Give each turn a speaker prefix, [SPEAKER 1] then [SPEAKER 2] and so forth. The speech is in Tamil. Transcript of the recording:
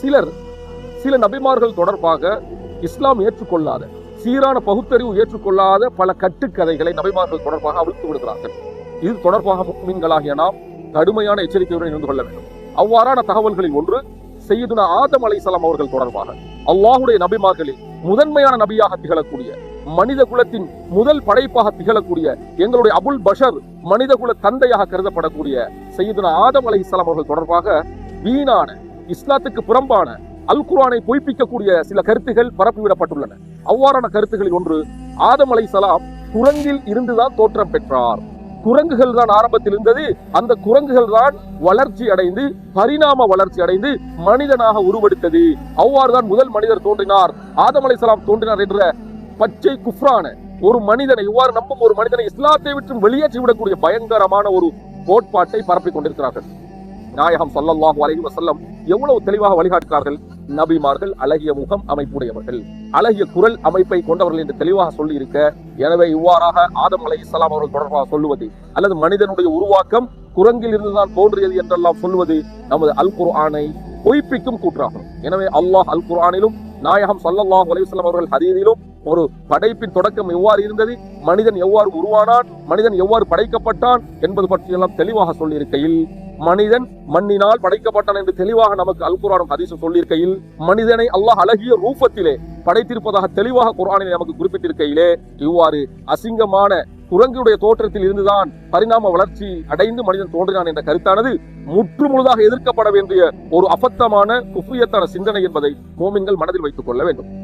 [SPEAKER 1] சிலர் சில நபிமார்கள் தொடர்பாக இஸ்லாம் ஏற்றுக்கொள்ளாத சீரான பகுத்தறிவு ஏற்றுக்கொள்ளாத பல கட்டுக்கதைகளை நபிமார்கள் தொடர்பாக அவிழ்த்து விடுகிறார்கள். இது தொடர்பாக முக்மீன்களாகிய நாம் கடுமையான எச்சரிக்கையுடன் இருந்து கொள்ள வேண்டும். அவ்வாறான தகவல்களில் ஒன்று செய்யுதுனா ஆதம் அலைசலாம் அவர்கள் தொடர்பாக. அல்லாஹுடைய நபிமார்களில் முதன்மையான நபியாக திகழக்கூடிய மனித குலத்தின் முதல் படைப்பாக திகழக்கூடிய எங்களுடைய அபுல் பஷர் மனித குல தந்தையாக கருதப்படக்கூடிய செய்யுதுனா ஆதம் அலை இஸ்லாம் அவர்கள் தொடர்பாக வீணான இஸ்லாத்துக்கு புறம்பான அல் குரானை பொய்ப்பிக்கக்கூடிய சில கருத்துகள் பரப்பிவிடப்பட்டுள்ளன. அவ்வாறான கருத்துகளில் ஒன்று ஆதம் அலைஹிஸ்ஸலாம் குரங்கில் இருந்துதான் தோற்றம் பெற்றார். குரங்குகள் தான் ஆரம்பத்தில் இருந்தது. அந்த குரங்குகள் தான் வளர்ச்சி அடைந்து பரிணாம வளர்ச்சி அடைந்து மனிதனாக உருவெடுத்தது. அவ்வாறுதான் முதல் மனிதர் தோன்றினார். ஆதம் சலாம் தோன்றினார் என்ற பச்சை குஃப்ரான ஒரு மனிதனை இவ்வாறு நம்பும் ஒரு மனிதனை இஸ்லாத்தை விட்டு வெளியேற்றி விடக்கூடிய பயங்கரமான ஒரு கோட்பாட்டை பரப்பிக் கொண்டிருக்கிறார்கள். நாயகம் ஸல்லல்லாஹு அலைஹி வசல்லம் எவ்வளவு தெளிவாக வழிகாட்டுகிறார்கள்? நபிமார்கள் அழகிய முகம் அமைப்புடையவர்கள். அழகிய குரல் அமைப்பை கொண்டவர்கள் என்று தெளிவாக சொல்லி இருக்க எனவே இவ்வாறாக ஆதம் அலை இஸ்லாம் அவர்கள் தொடர்பாக சொல்லுவது அல்லது மனிதனுடைய உருவாக்கம் குரங்கில் இருந்துதான் தோன்றியது என்றெல்லாம் சொல்லுவது நமது அல் குர்ஆனை பொய்ப்பிக்கும் கூற்றாகும். எனவே அல்லாஹ் அல் குர்ஆனிலும் நாயகம் சல்லல்லாஹ் அலைஹி அவர்கள் ஹதீஸிலும் ஒரு படைப்பின் தொடக்கம் எவ்வாறு இருந்தது? மனிதன் எவ்வாறு உருவானான்? மனிதன் எவ்வாறு படைக்கப்பட்டான்? என்பது பற்றியெல்லாம் தெளிவாக சொல்லியிருக்கையில் மனிதன் மண்ணினால் படைக்கப்பட்டான் என்று தெளிவாக நமக்கு அல் குர்ஆனும் ஹதீஸும் சொல்லியிருக்கையில் மனிதனை அல்லாஹ் அழகிய ரூபத்திலே படைத்திருப்பதாக தெளிவாக குரானை நமக்கு குறிப்பிட்டிருக்கையிலே இவ்வாறு அசிங்கமான குரங்குடைய தோற்றத்தில் இருந்துதான் பரிணாம வளர்ச்சி அடைந்து மனிதன் தோன்றினான் என்ற கருத்தானது முற்று முழுதாக எதிர்க்கப்பட வேண்டிய ஒரு அபத்தமான குஃபியத்தான சிந்தனை என்பதை மோமின்கள் மனதில் வைத்துக் கொள்ள வேண்டும்.